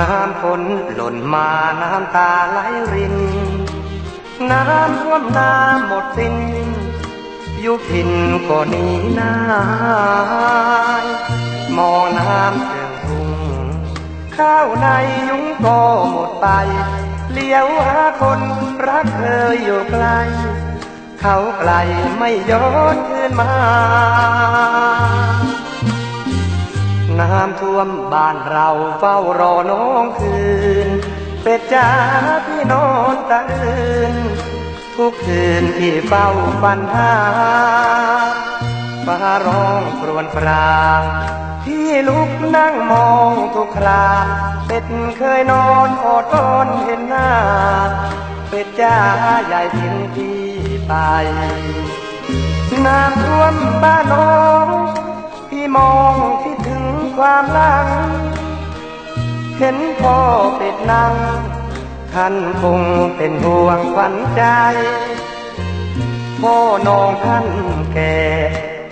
น้ำฝนหล่นมาน้ำตาไหลริน น้ำท่วมน้ำหมดสิ้นอยู่พินก็หนีหนายมองน้ำเชิงทุ่งข้าวในยุ้งก็หมดไป เลี้ยวหาคนรักเธออยู่ไกล เขาไกลไม่ย้อนคืนมา น้ำท่วมบ้านเราเฝ้ารอน้องคืน เป็ดจ้าพี่นอนตะอื่นทุกคืนที่เฝ้าฝันหาฟ้าร้องครวญครางพี่ลุกนั่งมองทุกครา เป็ดเคยนอนอดทนเห็นหน้า เป็ดจ้าใหญ่ทิ้งพี่ไป น้ำท่วมบ้านน้อง พี่มอง ความหลัง เห็นพ่อเป็ดนั่งท่านคงเป็นห่วงขวัญใจ พ่อน้องท่านแก่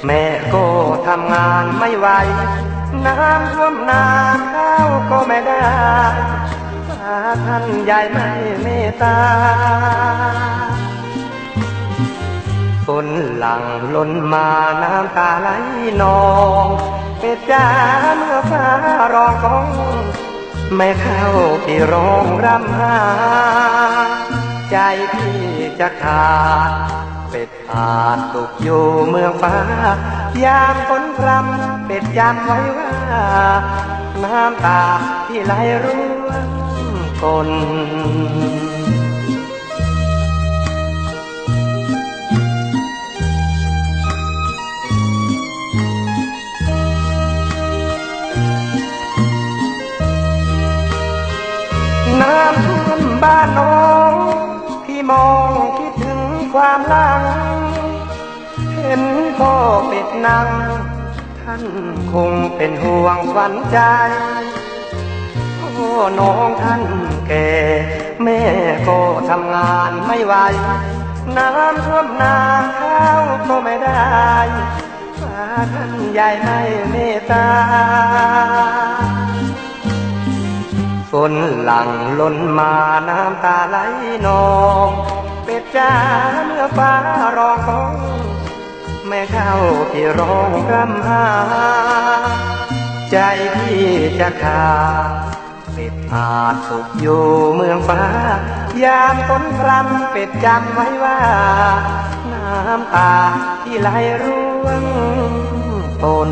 แม่ก็ทำงานไม่ไหว น้ำท่วมนาข้าวก็ไม่ได้ถ้าท่านใหญ่ไม่เมตตา นหลังล้นมาน้ำตาไหลนองเป็ดจ้าเมื่อฟ้ารองกองไม่เข้าที่ร้องรำหาใจพี่จะขาดเป็ดอาจตกอยู่เมืองฟ้า ยามฝนพรำเป็ดจำไว้ว่า น้ำตาที่ไหลร่วงกลน น้ำท่วมบ้านน้อง พี่มองคิดถึงความหลัง เห็นพ่อเป็ดนั่งท่านคงเป็นห่วงขวัญใจพ่อน้องท่านแก่ แม่ก็ทำงานไม่ไหว น้ำท่วมนาข้าวก็ไม่ได้ฟ้าท่านใหญ่ไม่เมตตา ฝนหลังล้นมาน้ำตาไหลนองเป็ดจ้าเมื่อฟ้าร้องก้องแม่เข้าที่ร้องรำหาใจพี่จะขาดเป็ดอาจสุขอยู่เมืองฟ้า ยามฝนพรำเป็ดจำไว้ว่า น้ำตาที่ไหลร่วงตน